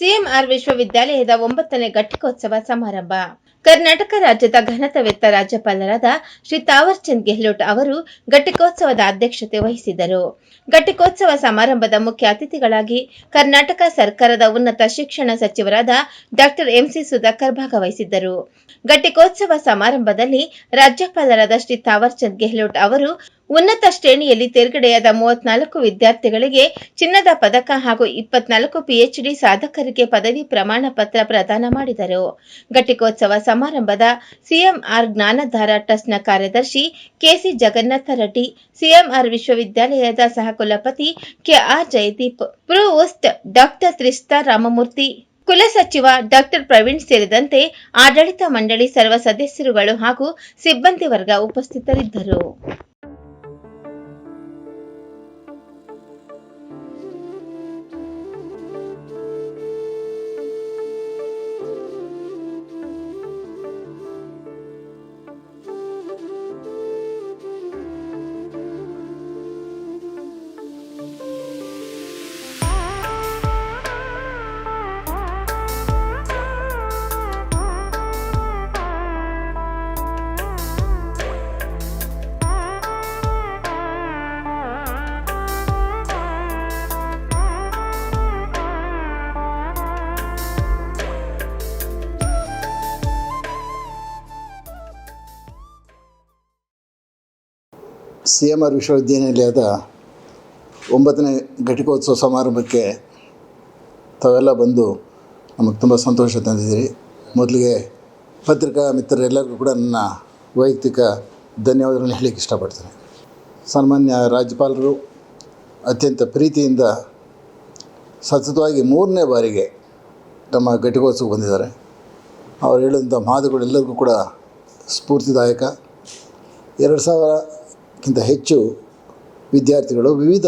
CMR ವಿಶ್ವವಿದ್ಯಾಲಯದ ಒಂಬತ್ತನೇ ಘಟಿಕೋತ್ಸವ ಸಮಾರಂಭ. ಕರ್ನಾಟಕ ರಾಜ್ಯದ ಘನತವೆತ್ತ ರಾಜ್ಯಪಾಲರಾದ ಶ್ರೀ ತಾವರ್ಚಂದ್ ಗೆಹ್ಲೋಟ್ ಅವರು ಘಟಿಕೋತ್ಸವದ ಅಧ್ಯಕ್ಷತೆ ವಹಿಸಿದರು. ಘಟಿಕೋತ್ಸವ ಸಮಾರಂಭದ ಮುಖ್ಯ ಅತಿಥಿಗಳಾಗಿ ಕರ್ನಾಟಕ ಸರ್ಕಾರದ ಉನ್ನತ ಶಿಕ್ಷಣ ಸಚಿವರಾದ ಡಾಕ್ಟರ್ ಎಂಸಿ ಸುಧಾಕರ್ ಭಾಗವಹಿಸಿದ್ದರು. ಘಟಿಕೋತ್ಸವ ಸಮಾರಂಭದಲ್ಲಿ ರಾಜ್ಯಪಾಲರಾದ ಶ್ರೀ ತಾವರ್ಚಂದ್ ಗೆಹ್ಲೋಟ್ ಅವರು ಉನ್ನತ ಶ್ರೇಣಿಯಲ್ಲಿ ತೇರ್ಗಡೆಯಾದ ಮೂವತ್ನಾಲ್ಕು ವಿದ್ಯಾರ್ಥಿಗಳಿಗೆ ಚಿನ್ನದ ಪದಕ ಹಾಗೂ ಇಪ್ಪತ್ನಾಲ್ಕು ಪಿಎಚ್ಡಿ ಸಾಧಕರಿಗೆ ಪದವಿ ಪ್ರಮಾಣ ಪತ್ರ ಪ್ರದಾನ ಮಾಡಿದರು. ಘಟಿಕೋತ್ಸವ ಸಮಾರಂಭದ ಸಿಎಂಆರ್ ಜ್ಞಾನಧಾರ ಟ್ರಸ್ಟ್ನ ಕಾರ್ಯದರ್ಶಿ ಕೆಸಿ ಜಗನ್ನಾಥ ರೆಡ್ಡಿ, ಸಿಎಂಆರ್ ವಿಶ್ವವಿದ್ಯಾಲಯದ ಸಹಕುಲಪತಿ KR Jayadeep provost doctor Trishta Ramamurthy ಕುಲಸಚಿವ doctor Praveen ಸೇರಿದಂತೆ ಆಡಳಿತ ಮಂಡಳಿ ಸರ್ವ ಸದಸ್ಯರುಗಳು ಹಾಗೂ ಸಿಬ್ಬಂದಿ ವರ್ಗ ಉಪಸ್ಥಿತರಿದ್ದರು. ಸಿ ಎಂ ಆರ್ ವಿಶ್ವವಿದ್ಯಾನಿಲಯದ ಒಂಬತ್ತನೇ ಘಟಿಕೋತ್ಸವ ಸಮಾರಂಭಕ್ಕೆ ತಾವೆಲ್ಲ ಬಂದು ನಮಗೆ ತುಂಬ ಸಂತೋಷ ತಂದಿದ್ದೀರಿ. ಮೊದಲಿಗೆ ಪತ್ರಿಕಾ ಮಿತ್ರರೆಲ್ಲರಿಗೂ ಕೂಡ ನನ್ನ ವೈಯಕ್ತಿಕ ಧನ್ಯವಾದಗಳನ್ನು ಹೇಳಲಿಕ್ಕೆ ಇಷ್ಟಪಡ್ತೇನೆ. ಸನ್ಮಾನ್ಯ ರಾಜ್ಯಪಾಲರು, ಅತ್ಯಂತ ಪ್ರೀತಿಯಿಂದ ಸತತವಾಗಿ ಮೂರನೇ ಬಾರಿಗೆ ನಮ್ಮ ಘಟಿಕೋತ್ಸವಕ್ಕೆ ಬಂದಿದ್ದಾರೆ. ಅವ್ರು ಹೇಳಿದಂಥ ಮಾತುಗಳೆಲ್ಲರಿಗೂ ಕೂಡ ಸ್ಫೂರ್ತಿದಾಯಕ. ಎರಡು ಸಾವಿರಕ್ಕಿಂತ ಹೆಚ್ಚು ವಿದ್ಯಾರ್ಥಿಗಳು ವಿವಿಧ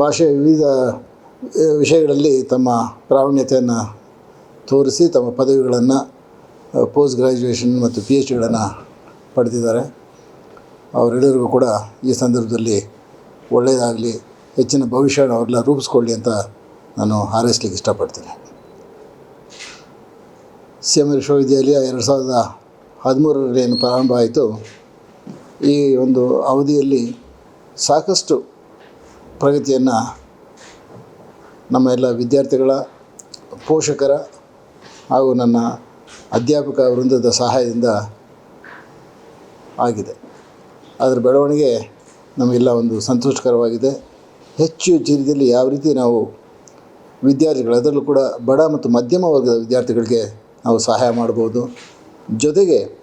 ಭಾಷೆ ವಿವಿಧ ವಿಷಯಗಳಲ್ಲಿ ತಮ್ಮ ಪ್ರಾವೀಣ್ಯತೆಯನ್ನು ತೋರಿಸಿ ತಮ್ಮ ಪದವಿಗಳನ್ನು ಪೋಸ್ಟ್ ಗ್ರ್ಯಾಜುಯೇಷನ್ ಮತ್ತು ಪಿ ಎಚ್ ಡಿಗಳನ್ನು ಪಡೆದಿದ್ದಾರೆ. ಅವರೆಲ್ಲರಿಗೂ ಕೂಡ ಈ ಸಂದರ್ಭದಲ್ಲಿ ಒಳ್ಳೆಯದಾಗಲಿ, ಹೆಚ್ಚಿನ ಭವಿಷ್ಯ ಅವರೆಲ್ಲ ರೂಪಿಸ್ಕೊಳ್ಳಿ ಅಂತ ನಾನು ಹಾರೈಸ್ಲಿಕ್ಕೆ ಇಷ್ಟಪಡ್ತೀನಿ. ಸಿ ಎಂ ವಿಶ್ವವಿದ್ಯಾಲಯ ಎರಡು ಸಾವಿರದ ಹದಿಮೂರರಲ್ಲಿ ಏನು ಪ್ರಾರಂಭ ಆಯಿತು ಈ ಒಂದು ಅವಧಿಯಲ್ಲಿ ಸಾಕಷ್ಟು ಪ್ರಗತಿಯನ್ನು ನಮ್ಮ ಎಲ್ಲ ವಿದ್ಯಾರ್ಥಿಗಳ, ಪೋಷಕರ ಹಾಗೂ ನನ್ನ ಅಧ್ಯಾಪಕ ವೃಂದದ ಸಹಾಯದಿಂದ ಆಗಿದೆ. ಅದರ ಬೆಳವಣಿಗೆ ನಮಗೆಲ್ಲ ಒಂದು ಸಂತೋಷಕರವಾಗಿದೆ. ಹೆಚ್ಚು ಜೀವನದಲ್ಲಿ ಯಾವ ರೀತಿ ನಾವು ವಿದ್ಯಾರ್ಥಿಗಳು, ಅದರಲ್ಲೂ ಕೂಡ ಬಡ ಮತ್ತು ಮಧ್ಯಮ ವರ್ಗದ ವಿದ್ಯಾರ್ಥಿಗಳಿಗೆ ನಾವು ಸಹಾಯ ಮಾಡ್ಬೋದು ಜೊತೆಗೆ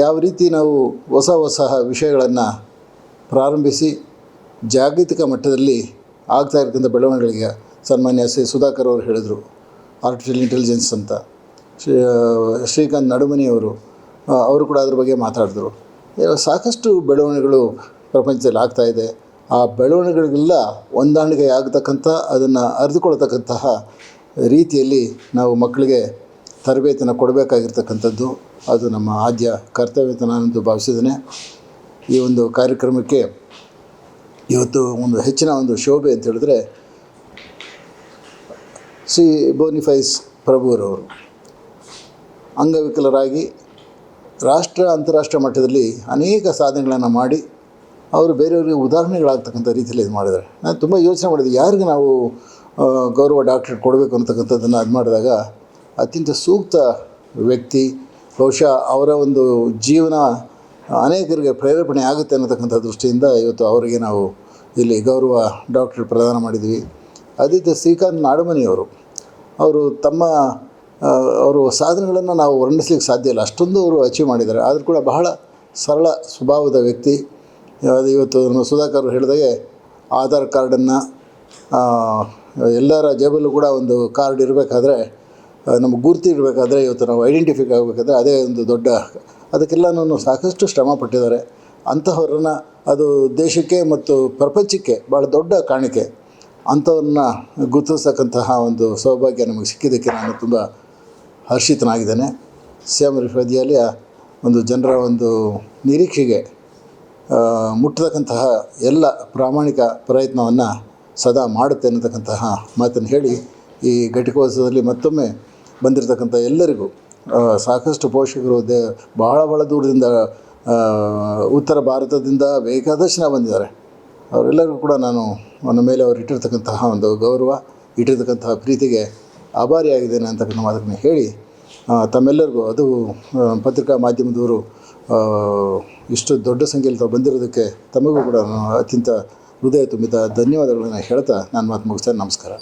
ಯಾವ ರೀತಿ ನಾವು ಹೊಸ ಹೊಸ ವಿಷಯಗಳನ್ನು ಪ್ರಾರಂಭಿಸಿ ಜಾಗತಿಕ ಮಟ್ಟದಲ್ಲಿ ಆಗ್ತಾ ಇರ್ತಕ್ಕಂಥ ಬೆಳವಣಿಗೆಗಳಿಗೆ ಸನ್ಮಾನ್ಯ ಶ್ರೀ ಸುಧಾಕರ್ ಅವರು ಹೇಳಿದರು. ಆರ್ಟಿಫಿಷಿಯಲ್ ಇಂಟೆಲಿಜೆನ್ಸ್ ಅಂತ. ಶ್ರೀ ಶ್ರೀಕಾಂತ್ ನಡುಮನಿಯವರು ಅವರು ಕೂಡ ಅದ್ರ ಬಗ್ಗೆ ಮಾತಾಡಿದ್ರು. ಸಾಕಷ್ಟು ಬೆಳವಣಿಗೆಗಳು ಪ್ರಪಂಚದಲ್ಲಿ ಆಗ್ತಾ ಇದೆ. ಆ ಬೆಳವಣಿಗೆಗಳಿಗೆಲ್ಲ ಹೊಂದಾಣಿಕೆ ಆಗತಕ್ಕಂಥ, ಅದನ್ನು ಅರಿದುಕೊಳ್ತಕ್ಕಂತಹ ರೀತಿಯಲ್ಲಿ ನಾವು ಮಕ್ಕಳಿಗೆ ತರಬೇತಿನ ಕೊಡಬೇಕಾಗಿರ್ತಕ್ಕಂಥದ್ದು. ಅದು ನಮ್ಮ ಆದ್ಯ ಕರ್ತವ್ಯ ಅಂತ ನಾನಂತೂ ಭಾವಿಸಿದ್ದೇನೆ. ಈ ಒಂದು ಕಾರ್ಯಕ್ರಮಕ್ಕೆ ಇವತ್ತು ಒಂದು ಹೆಚ್ಚಿನ ಒಂದು ಶೋಭೆ ಅಂತ ಹೇಳಿದ್ರೆ ಶ್ರೀ ಬೋನಿಫೈಸ್ ಪ್ರಭುರವರು ಅಂಗವಿಕಲರಾಗಿ ರಾಷ್ಟ್ರ ಅಂತಾರಾಷ್ಟ್ರ ಮಟ್ಟದಲ್ಲಿ ಅನೇಕ ಸಾಧನೆಗಳನ್ನು ಮಾಡಿ ಅವರು ಬೇರೆಯವರಿಗೆ ಉದಾಹರಣೆಗಳಾಗ್ತಕ್ಕಂಥ ರೀತಿಯಲ್ಲಿ ಇದು ಮಾಡಿದ್ದಾರೆ. ನಾನು ತುಂಬ ಯೋಚನೆ ಮಾಡಿದೆ, ಯಾರಿಗೆ ನಾವು ಗೌರವ ಡಾಕ್ಟ್ರೇಟ್ ಕೊಡಬೇಕು ಅಂತಕ್ಕಂಥದ್ದನ್ನು ಅದು ಮಾಡಿದಾಗ ಅತ್ಯಂತ ಸೂಕ್ತ ವ್ಯಕ್ತಿ ಬಹುಶಃ ಅವರ ಒಂದು ಜೀವನ ಅನೇಕರಿಗೆ ಪ್ರೇರೇಪಣೆ ಆಗುತ್ತೆ ಅನ್ನತಕ್ಕಂಥ ದೃಷ್ಟಿಯಿಂದ ಇವತ್ತು ಅವರಿಗೆ ನಾವು ಇಲ್ಲಿ ಗೌರವ ಡಾಕ್ಟರ್ ಪ್ರದಾನ ಮಾಡಿದ್ವಿ. ಅದೇ ಶ್ರೀಕಾಂತ್ ನಾಡಮನಿಯವರು ಅವರು ತಮ್ಮ ಅವರು ಸಾಧನೆಗಳನ್ನು ನಾವು ವರ್ಣಿಸ್ಲಿಕ್ಕೆ ಸಾಧ್ಯ ಇಲ್ಲ. ಅಷ್ಟೊಂದು ಅವರು ಅಚೀವ್ ಮಾಡಿದ್ದಾರೆ. ಆದರೂ ಕೂಡ ಬಹಳ ಸರಳ ಸ್ವಭಾವದ ವ್ಯಕ್ತಿ. ಅದು ಇವತ್ತು ನಮ್ಮ ಸುಧಾಕರ್ ಹೇಳಿದಾಗೆ, ಆಧಾರ್ ಕಾರ್ಡನ್ನು ಎಲ್ಲರ ಜೇಬಲ್ಲೂ ಕೂಡ ಒಂದು ಕಾರ್ಡ್ ಇರಬೇಕಾದ್ರೆ ನಮಗೆ ಗುರ್ತಿ ಇರಬೇಕಾದ್ರೆ ಇವತ್ತು ನಾವು ಐಡೆಂಟಿಫೈ ಆಗಬೇಕಾದ್ರೆ ಅದೇ ಒಂದು ದೊಡ್ಡ ಅದಕ್ಕೆಲ್ಲನೂ ಸಾಕಷ್ಟು ಶ್ರಮ ಪಟ್ಟಿದ್ದಾರೆ. ಅಂತಹವರನ್ನು ಅದು ದೇಶಕ್ಕೆ ಮತ್ತು ಪ್ರಪಂಚಕ್ಕೆ ಭಾಳ ದೊಡ್ಡ ಕಾಣಿಕೆ. ಅಂಥವ್ರನ್ನ ಗುರುತಿಸ್ತಕ್ಕಂತಹ ಒಂದು ಸೌಭಾಗ್ಯ ನಮಗೆ ಸಿಕ್ಕಿದ್ದಕ್ಕೆ ನಾನು ತುಂಬ ಹರ್ಷಿತನಾಗಿದ್ದೇನೆ. ಎಂ ವಿಶ್ವವಿದ್ಯಾಲಯ ಒಂದು ಜನರ ಒಂದು ನಿರೀಕ್ಷೆಗೆ ಮುಟ್ಟತಕ್ಕಂತಹ ಎಲ್ಲ ಪ್ರಾಮಾಣಿಕ ಪ್ರಯತ್ನವನ್ನು ಸದಾ ಮಾಡುತ್ತೆ ಅನ್ನತಕ್ಕಂತಹ ಮಾತನ್ನು ಹೇಳಿ ಈ ಘಟಿಕೋತ್ಸವದಲ್ಲಿ ಮತ್ತೊಮ್ಮೆ ಬಂದಿರತಕ್ಕಂಥ ಎಲ್ಲರಿಗೂ ಸಾಕಷ್ಟು ಪೋಷಕರು ದೇ, ಬಹಳ ಬಹಳ ದೂರದಿಂದ ಉತ್ತರ ಭಾರತದಿಂದ ಬೇಕಾದಷ್ಟು ಜನ ಬಂದಿದ್ದಾರೆ. ಅವರೆಲ್ಲರಿಗೂ ಕೂಡ ನಾನು ನನ್ನ ಮೇಲೆ ಅವರು ಇಟ್ಟಿರ್ತಕ್ಕಂತಹ ಒಂದು ಗೌರವ, ಇಟ್ಟಿರ್ತಕ್ಕಂತಹ ಪ್ರೀತಿಗೆ ಆಭಾರಿಯಾಗಿದ್ದೇನೆ ಅಂತಕ್ಕಂಥ ಮಾತನ್ನು ಹೇಳಿ ತಮ್ಮೆಲ್ಲರಿಗೂ ಅದು ಪತ್ರಿಕಾ ಮಾಧ್ಯಮದವರು ಇಷ್ಟು ದೊಡ್ಡ ಸಂಖ್ಯೆಯಲ್ಲಿ ತಾವು ಬಂದಿರೋದಕ್ಕೆ ತಮಗೂ ಕೂಡ ನಾನು ಅತ್ಯಂತ ಹೃದಯ ತುಂಬಿದ ಧನ್ಯವಾದಗಳನ್ನು ಹೇಳ್ತಾ ನಾನು ಮಾತು ಮುಗಿಸ್ತೇನೆ. ನಮಸ್ಕಾರ.